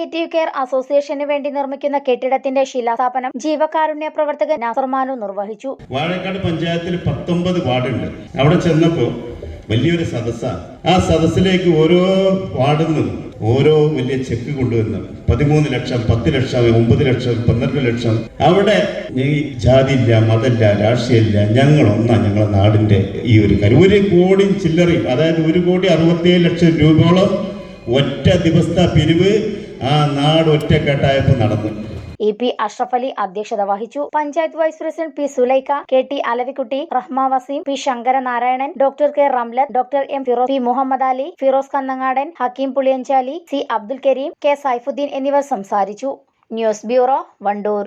Palliative care അസോസിയേഷന് വേണ്ടി നിർമ്മിക്കുന്ന കെട്ടിടത്തിന്റെ ശിലാസ്ഥാപനം ജീവകാരുണ്യ പ്രവർത്തകൻ നാസർമാനു നിർവഹിച്ചു. വാഴക്കാട് പഞ്ചായത്തിൽ പത്തൊമ്പത് വാർഡുണ്ട്. അവിടെ ചെന്നപ്പോ വലിയൊരു സദസ്സാണ് ആ സദസ്സിലേക്ക് ഓരോ വാർഡിൽ നിന്നും ഓരോ വലിയ ചെക്ക് കൊണ്ടുവന്ന് പതിമൂന്ന് ലക്ഷം പത്ത് ലക്ഷം ഒമ്പത് ലക്ഷം പന്ത്രണ്ട് ലക്ഷം. അവിടെ ഈ ഇല്ല മതമില്ല രാഷ്ട്രീയമില്ല ഞങ്ങൾ ഒന്നാ ഞങ്ങളെ നാടിന്റെ ഈ ഒരു കാര്യം. ഒരു കോടി ചില്ലറയും അതായത് ഒരു കോടി അറുപത്തിയേഴ് ലക്ഷം രൂപയോളം ഒറ്റ ദിവസത്തെ പിരിവ് ആ നാട് ഒറ്റക്കെട്ടായപ്പോൾ നടന്നു. ഇ പി അഷ്റഫ് അലി അധ്യക്ഷത വഹിച്ചു. Panchayat vice president P Sulaikha K T Alavikutty Rahma Waseem P Sankaranarayanan doctor K Ramlath doctor M Firoz P Muhammad Ali Firoz Kannangadan Hakeem Puliyanchali C Abdul Kareem K Saifuddin എന്നിവർ സംസാരിച്ചു. News bureau Wandoor.